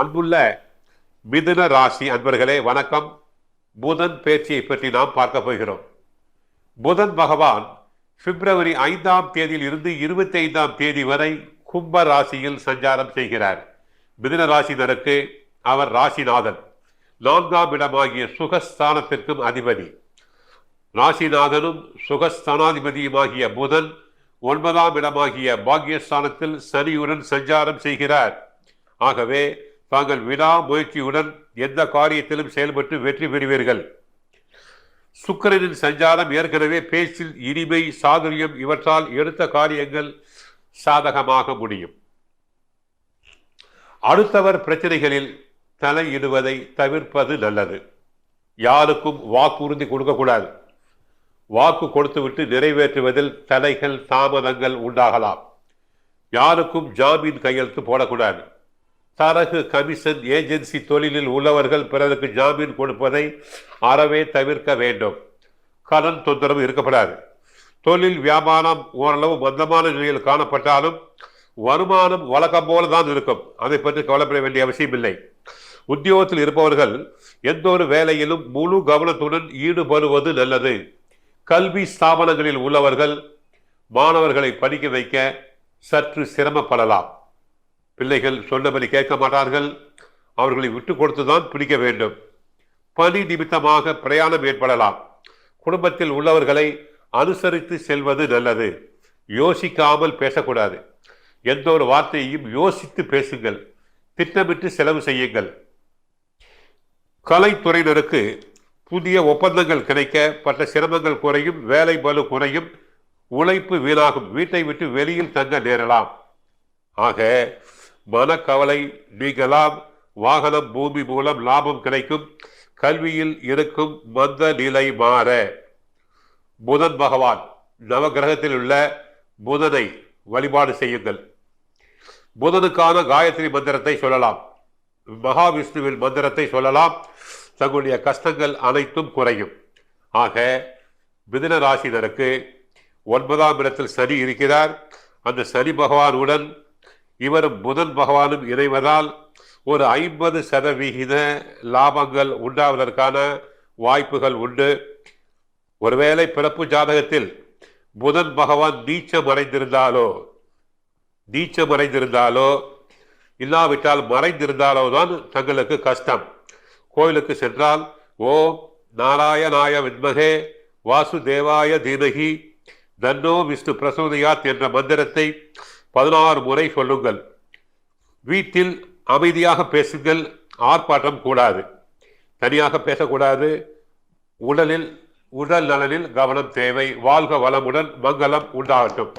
அன்புள்ள மிதுன ராசி அன்பர்களே வணக்கம். புதன் பேச்சியை பற்றி நாம் பார்க்க போகிறோம். புதன் பகவான் பிப்ரவரி ஐந்தாம் தேதியில் இருந்து இருபத்தி ஐந்தாம் தேதி வரை கும்ப ராசியில் சஞ்சாரம் செய்கிறார். மிதுன ராசினருக்கு அவர் ராசிநாதன். நான்காம் இடமாகிய சுகஸ்தானத்திற்கும் அதிபதி. ராசிநாதனும் சுகஸ்தானாதிபதியுமாகிய புதன் ஒன்பதாம் இடமாகிய பாக்கியஸ்தானத்தில் சனியுடன் சஞ்சாரம் செய்கிறார். ஆகவே தாங்கள் வினா முயற்சியுடன் எந்த காரியத்திலும் செயல்பட்டு வெற்றி பெறுவீர்கள். சுக்கிரனின் சஞ்சாரம் ஏற்கனவே பேச்சில் இனிமை சாதுரியம் இவற்றால் எடுத்த காரியங்கள் சாதகமாக முடியும். அடுத்தவர் பிரச்சனைகளில் தலையிடுவதை தவிர்ப்பது நல்லது. யாருக்கும் வாக்குறுதி கொடுக்கக்கூடாது வாக்கு கொடுத்துவிட்டு நிறைவேற்றுவதில் தடைகள் தாமதங்கள் உண்டாகலாம். யாருக்கும் ஜாமீன் கையெழுத்து போடக்கூடாது. தரகு கமிஷன் ஏஜென்சி தொழிலில் உள்ளவர்கள் பிறருக்கு ஜாமீன் கொடுப்பதை அறவே தவிர்க்க வேண்டும். கடன் தொந்தரவு இருக்கப்படாது. தொழில் வியாபாரம் ஓரளவு மந்தமான நிலையில் காணப்பட்டாலும் வருமானம் வழக்கம் போல தான் இருக்கும். அதை பற்றி கவலைப்பட வேண்டிய அவசியம் இல்லை. உத்தியோகத்தில் இருப்பவர்கள் எந்த ஒரு வேலையிலும் முழு கவனத்துடன் ஈடுபடுவது நல்லது. கல்வி ஸ்தாபனங்களில் உள்ளவர்கள் மாணவர்களை படிக்க வைக்க சற்று சிரமப்படலாம். பிள்ளைகள் சொன்னபடி கேட்க மாட்டார்கள். அவர்களை விட்டு கொடுத்துதான் பிடிக்க வேண்டும். பணி நிமித்தமாக பிரயாணம் ஏற்படலாம். குடும்பத்தில் உள்ளவர்களை அனுசரித்து செல்வது நல்லது. யோசிக்காமல் பேசக்கூடாது. எந்த ஒரு வார்த்தையையும் யோசித்து பேசுங்கள். திட்டமிட்டு செலவு செய்யுங்கள். கலைத்துறையினருக்கு புதிய ஒப்பந்தங்கள் கிடைக்க பட்ட சிரமங்கள் குறையும் வேலை பலு குறையும் உழைப்பு வீணாகும். வீட்டை விட்டு வெளியில் தங்க நேரலாம். ஆக மனக்கவலை நீங்கலாம் வாகனம் பூமி மூலம் லாபம் கிடைக்கும் கல்வியில் இருக்கும் மந்த நிலை மாற. புதன் பகவான் நவகிரகத்தில் உள்ள புதனை வழிபாடு செய்யுங்கள். புதனுக்கான காயத்ரி மந்திரத்தை சொல்லலாம். மகாவிஷ்ணுவின் மந்திரத்தை சொல்லலாம். தங்களுடைய கஷ்டங்கள் அனைத்தும் குறையும். ஆக மிதுன ராசினருக்கு ஒன்பதாம் இடத்தில் சனி இருக்கிறார். அந்த சனி பகவானுடன் இவரும் புதன் பகவானும் இணைவதால் ஒரு ஐம்பது சதவிகித லாபங்கள் உண்டாவதற்கான வாய்ப்புகள் உண்டு. ஒருவேளை பிறப்பு ஜாதகத்தில் புதன் பகவான் நீச்சம் அடைந்திருந்தாலோ நீச்சம் அடைந்திருந்தாலோ இல்லாவிட்டால் மறைந்திருந்தாலோ தான் தங்களுக்கு கஷ்டம். கோயிலுக்கு சென்றால் ஓம் நாராயணாய வித்மகே வாசுதேவாய தீனகி தன்னோ விஷ்ணு பிரசோதயாத் என்ற மந்திரத்தை பதினாறு முறை சொல்லுங்கள். வீட்டில் அமைதியாக பேசுங்கள் ஆர்ப்பாட்டம் கூடாது. தனியாக பேசக்கூடாது. உடலில் உடல் நலனில் கவனம் தேவை. வாழ்க வளமுடன் மங்களம் உண்டாகட்டும்.